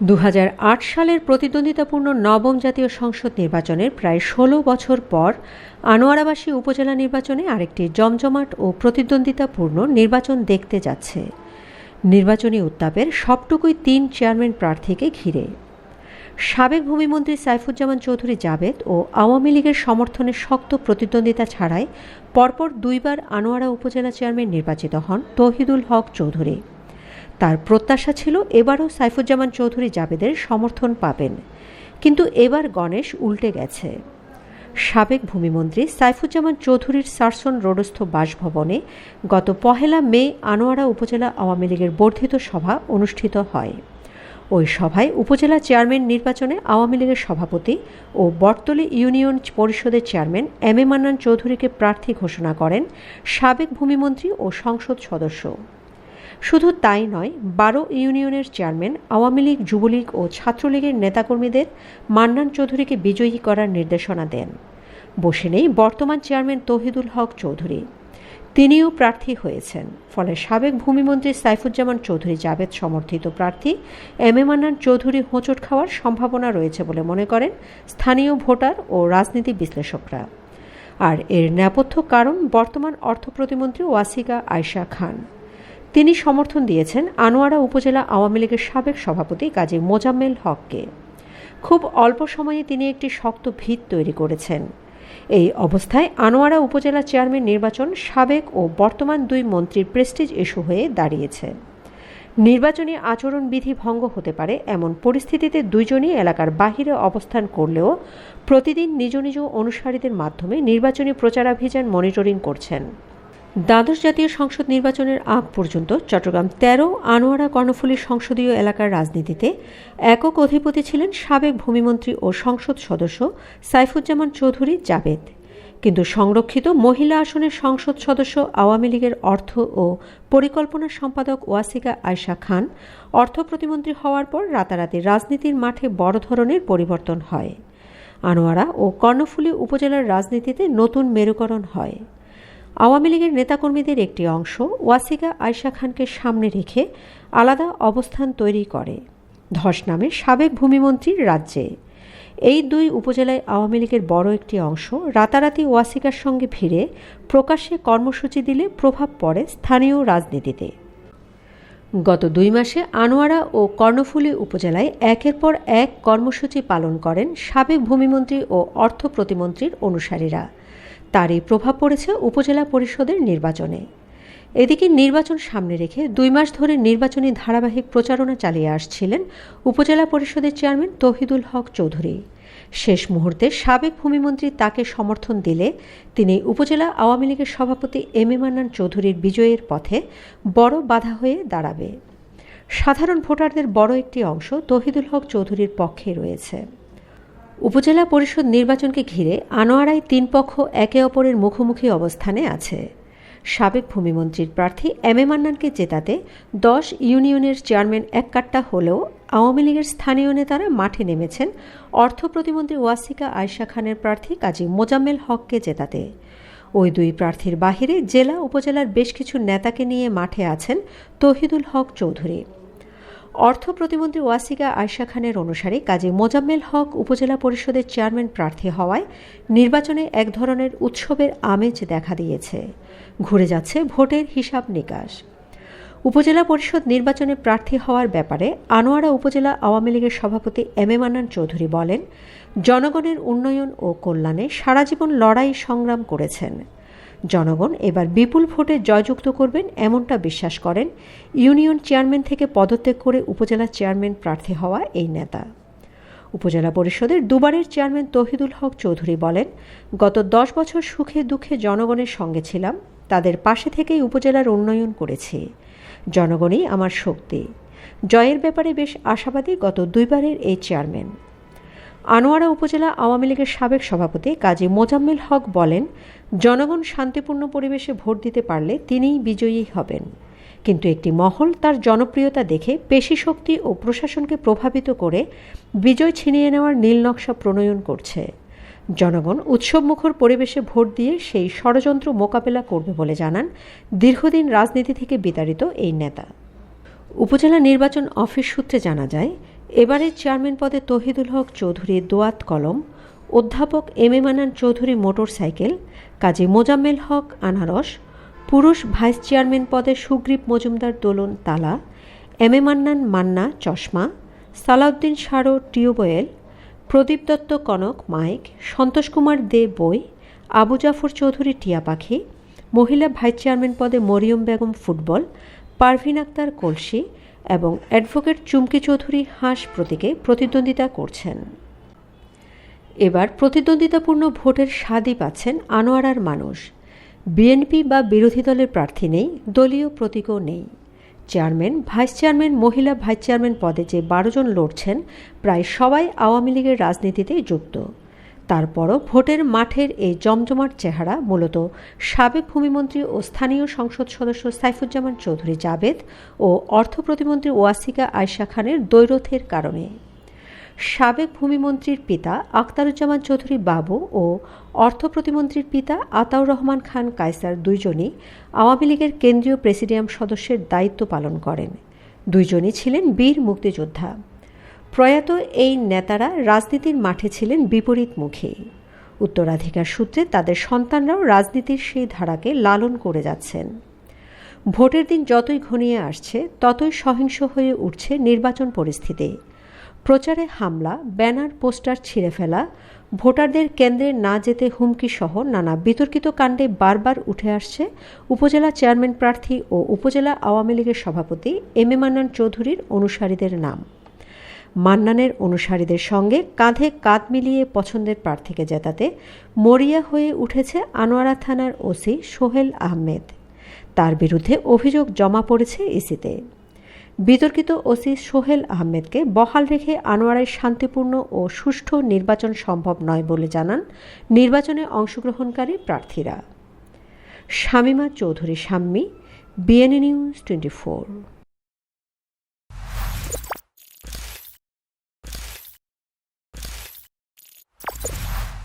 দু হাজার আট সালের প্রতিদ্বন্দ্বিতাপূর্ণ নবম জাতীয় সংসদ নির্বাচনের প্রায় ষোলো বছর পর আনোয়ারাবাসী উপজেলা নির্বাচনে আরেকটি জমজমাট ও প্রতিদ্বন্দ্বিতাপূর্ণ নির্বাচন দেখতে যাচ্ছে। নির্বাচনী উত্তাপের সবটুকুই তিন চেয়ারম্যান প্রার্থীকে ঘিরে। সাবেক ভূমিমন্ত্রী সাইফুজ্জামান চৌধুরী জাবেদ ও আওয়ামী লীগের সমর্থনে শক্ত প্রতিদ্বন্দ্বিতা ছাড়াই পরপর দুইবার আনোয়ারা উপজেলা চেয়ারম্যান নির্বাচিত হন তহিদুল হক চৌধুরী। তার প্রত্যাশা ছিল এবারও সাইফুজ্জামান চৌধুরী জাবেদের সমর্থন পাবেন। কিন্তু এবার গণেশ উল্টে গেছে। সাবেক ভূমিমন্ত্রী সাইফুজ্জামান চৌধুরীর সারসন রোডস্থ বাসভবনে গত পহেলা মে আনোয়ারা উপজেলা আওয়ামী লীগের বর্ধিত সভা অনুষ্ঠিত হয়। ওই সভায় উপজেলা চেয়ারম্যান নির্বাচনে আওয়ামী লীগের সভাপতি ও বটতলী ইউনিয়ন পরিষদের চেয়ারম্যান এম এ মান্নান চৌধুরীকে প্রার্থী ঘোষণা করেন সাবেক ভূমিমন্ত্রী ও সংসদ সদস্য। শুধু তাই নয়, বারো ইউনিয়নের চেয়ারম্যান, আওয়ামী লীগ, যুবলীগ ও ছাত্রলীগের নেতাকর্মীদের মান্নান চৌধুরীকে বিজয়ী করার নির্দেশনা দেন। বসে নেই বর্তমান চেয়ারম্যান তহিদুল হক চৌধুরী। তিনিও প্রার্থী হয়েছেন। ফলে সাবেক ভূমিমন্ত্রী সাইফুজ্জামান চৌধুরী জাবেদ সমর্থিত প্রার্থী এম এ মান্নান চৌধুরী হোঁচট খাওয়ার সম্ভাবনা রয়েছে বলে মনে করেন স্থানীয় ভোটার ও রাজনীতি বিশ্লেষকরা। আর এর নেপথ্য কারণ বর্তমান অর্থ প্রতিমন্ত্রী ওয়াসিকা আয়শা খান। তিনি সমর্থন দিয়েছেন আনোয়ারা উপজেলা আওয়ামী লীগের সাবেক সভাপতি কাজী মোজাম্মেল হককে। খুব অল্প সময়ে তিনি একটি শক্ত ভিত তৈরি করেছেন। এই অবস্থায় আনোয়ারা উপজেলা চেয়ারম্যান নির্বাচন সাবেক ও বর্তমান দুই মন্ত্রীর প্রেস্টিজ ইস্যু হয়ে দাঁড়িয়েছে। নির্বাচনী আচরণবিধি ভঙ্গ হতে পারে এমন পরিস্থিতিতে দুইজনই এলাকার বাহিরে অবস্থান করলেও প্রতিদিন নিজ নিজ অনুসারীদের মাধ্যমে নির্বাচনী প্রচারাভিযান মনিটরিং করছেন। দ্বাদশ জাতীয় সংসদ নির্বাচনের আগ পর্যন্ত চট্টগ্রাম তেরো, আনোয়ারা কর্ণফুলী সংসদীয় এলাকার রাজনীতিতে একক অধিপতি ছিলেন সাবেক ভূমিমন্ত্রী ও সংসদ সদস্য সাইফুজ্জামান চৌধুরী জাবেদ। কিন্তু সংরক্ষিত মহিলা আসনের সংসদ সদস্য আওয়ামী লীগের অর্থ ও পরিকল্পনা সম্পাদক ওয়াসিকা আয়শা খান অর্থ প্রতিমন্ত্রী হওয়ার পর রাতারাতি রাজনীতির মাঠে বড় ধরনের পরিবর্তন হয়। আনোয়ারা ও কর্ণফুলী উপজেলার রাজনীতিতে নতুন মেরুকরণ হয়। আওয়ামী লীগের নেতাকর্মীদের একটি অংশ ওয়াসিকা আয়শা খানকে সামনে রেখে আলাদা অবস্থান তৈরি করে। ধস নামে সাবেক ভূমিমন্ত্রীর রাজ্যে। এই দুই উপজেলায় আওয়ামী লীগের বড় একটি অংশ রাতারাতি ওয়াসিকার সঙ্গে ফিরে প্রকাশ্যে কর্মসূচি দিলে প্রভাব পড়ে স্থানীয় রাজনীতিতে। গত দুই মাসে আনোয়ারা ও কর্ণফুলী উপজেলায় একের পর এক কর্মসূচি পালন করেন সাবেক ভূমিমন্ত্রী ও অর্থ প্রতিমন্ত্রীর অনুসারীরা। তারই প্রভাব পড়েছে উপজেলা পরিষদের নির্বাচনে। এদিকে নির্বাচন সামনে রেখে দুই মাস ধরে নির্বাচনী ধারাবাহিক প্রচারণা চালিয়ে আসছিলেন উপজেলা পরিষদের চেয়ারম্যান তহিদুল হক চৌধুরী। শেষ মুহূর্তে সাবেক ভূমিমন্ত্রী তাকে সমর্থন দিলে তিনি উপজেলা আওয়ামী লীগের সভাপতি এম এ মান্নান চৌধুরীর বিজয়ের পথে বড় বাধা হয়ে দাঁড়াবে। সাধারণ ভোটারদের বড় একটি অংশ তহিদুল হক চৌধুরীর পক্ষে রয়েছে। উপজেলা পরিষদ নির্বাচনকে ঘিরে আনোয়ারায় তিন পক্ষ একে অপরের মুখোমুখি অবস্থানে আছে। সাবেক ভূমিমন্ত্রীর প্রার্থী এম এ মান্নানকে জেতাতে দশ ইউনিয়নের চেয়ারম্যান এক কাট্টা হলেও আওয়ামী লীগের স্থানীয় নেতারা মাঠে নেমেছেন অর্থ প্রতিমন্ত্রী ওয়াসিকা আয়শা খানের প্রার্থী কাজী মোজাম্মেল হককে জেতাতে। ওই দুই প্রার্থীর বাহিরে জেলা উপজেলার বেশ কিছু নেতাকে নিয়ে মাঠে আছেন তহিদুল হক চৌধুরী। অর্থ প্রতিমন্ত্রী ওয়াসিকা আয়শা খানের অনুসারে কাজী মোজাম্মেল হক উপজেলা পরিষদের চেয়ারম্যান প্রার্থী হওয়ায় নির্বাচনে এক ধরনের উৎসবের আমেজ দেখা দিয়েছে। ঘুরে যাচ্ছে ভোটের হিসাব নিকাশ। উপজেলা পরিষদ নির্বাচনে প্রার্থী হওয়ার ব্যাপারে আনোয়ারা উপজেলা আওয়ামী লীগের সভাপতি এম এ মান্নান চৌধুরী বলেন, জনগণের উন্নয়ন ও কল্যাণে সারা জীবন লড়াই সংগ্রাম করেছেন। জনগণ এবার বিপুল ভোটে জয়যুক্ত করবেন এমনটা বিশ্বাস করেন ইউনিয়ন চেয়ারম্যান থেকে পদত্যাগ করে উপজেলা চেয়ারম্যান প্রার্থী হওয়া এই নেতা। উপজেলা পরিষদের দুবারের চেয়ারম্যান তহিদুল হক চৌধুরী বলেন, গত দশ বছর সুখে দুঃখে জনগণের সঙ্গে ছিলাম, তাদের পাশে থেকেই উপজেলার উন্নয়ন করেছি। জনগণই আমার শক্তি। জয়ের ব্যাপারে বেশ আশাবাদী গত দুইবারের এই চেয়ারম্যান। আনোয়ারা উপজেলা আওয়ামী লীগের সাবেক সভাপতি কাজী মোজাম্মেল হক বলেন, জনগণ শান্তিপূর্ণ পরিবেশে ভোট দিতে পারলে তিনিই বিজয়ী হবেন। কিন্তু একটি মহল তার জনপ্রিয়তা দেখে পেশি শক্তি ও প্রশাসনকে প্রভাবিত করে বিজয় ছিনিয়ে নেওয়ার নীল নকশা প্রণয়ন করছে। জনগণ উৎসবমুখর পরিবেশে ভোট দিয়ে সেই ষড়যন্ত্র মোকাবেলা করবে বলে জানান দীর্ঘদিন রাজনীতি থেকে বিতাড়িত এই নেতা। উপজেলা নির্বাচন অফিস সূত্রে জানা যায় এবারের চেয়ারম্যান পদে তহিদুল হক চৌধুরী দোয়াত কলম, অধ্যাপক M A Mannan Chowdhury motorcycle Kazi Mozammel Haque আনারস, পুরুষ ভাইস চেয়ারম্যান পদে সুগ্রীব মজুমদার দোলন তালা, এম এ মান্নান মান্না চশমা, সালাউদ্দিন সারো টিউবওয়েল, প্রদীপ দত্ত কনক মাইক, সন্তোষ কুমার দে বই, আবু জাফর চৌধুরী টিয়া পাখি, মহিলা ভাইস চেয়ারম্যান পদে মরিয়ম বেগম ফুটবল, পারভিন আক্তার কলসি এবং অ্যাডভোকেট চুমকি চৌধুরী হাঁস প্রতীকে প্রতিদ্বন্দ্বিতা করছেন। এবার প্রতিদ্বন্দ্বিতাপূর্ণ ভোটের স্বাদই পাচ্ছেন আনোয়ারার মানুষ। বিএনপি বা বিরোধী দলের প্রার্থী নেই, দলীয় প্রতীকও নেই। চেয়ারম্যান, ভাইস চেয়ারম্যান, মহিলা ভাইস চেয়ারম্যান পদে যে বারো জন লড়ছেন, প্রায় সবাই আওয়ামী লীগের রাজনীতিতে যুক্ত। তারপরও ভোটের মাঠের এই জমজমাট চেহারা মূলত সাবেক ভূমিমন্ত্রী ও স্থানীয় সংসদ সদস্য সাইফুজ্জামান চৌধুরী জাবেদ ও অর্থ প্রতিমন্ত্রী ওয়াসিকা আয়শা খানের দৈরথের কারণে। সাবেক ভূমিমন্ত্রীর পিতা আখতারুজ্জামান চৌধুরী বাবু ও অর্থ প্রতিমন্ত্রীর পিতা আতাউর রহমান খান কায়সার দুইজনই আওয়ামী লীগের কেন্দ্রীয় প্রেসিডিয়াম সদস্যের দায়িত্ব পালন করেন। দুইজনই ছিলেন বীর মুক্তিযোদ্ধা। প্রয়াত এই নেতারা রাজনীতির মাঠে ছিলেন বিপরীতমুখী। উত্তরাধিকার সূত্রে তাদের সন্তানরাও রাজনীতির সেই ধারাকে লালন করে যাচ্ছেন। ভোটের দিন যতই ঘনিয়ে আসছে, ততই সহিংস হয়ে উঠছে নির্বাচন পরিস্থিতি। প্রচারে হামলা, ব্যানার, পোস্টার ছিঁড়ে ফেলা, ভোটারদের কেন্দ্রে না যেতে হুমকি সহ নানা বিতর্কিত কাণ্ডে বারবার উঠে আসছে উপজেলা চেয়ারম্যান প্রার্থী ও উপজেলা আওয়ামী লীগের সভাপতি এম এ মান্নান চৌধুরীর অনুসারীদের নাম। মান্নানের অনুসারীদের সঙ্গে কাঁধে কাঁধ মিলিয়ে পছন্দের প্রার্থীকে জেতাতে মরিয়া হয়ে উঠেছে আনোয়ারা থানার ওসি সোহেল আহমেদ। তার বিরুদ্ধে অভিযোগ জমা পড়েছে ইসিতে। বিতর্কিত ওসি সোহেল আহমেদকে বহাল রেখে আনোয়ারায় শান্তিপূর্ণ ও সুষ্ঠু নির্বাচন সম্ভব নয় বলে জানান নির্বাচনে অংশগ্রহণকারী প্রার্থীরা। Shamima Chowdhury Shammi BNA news twenty four.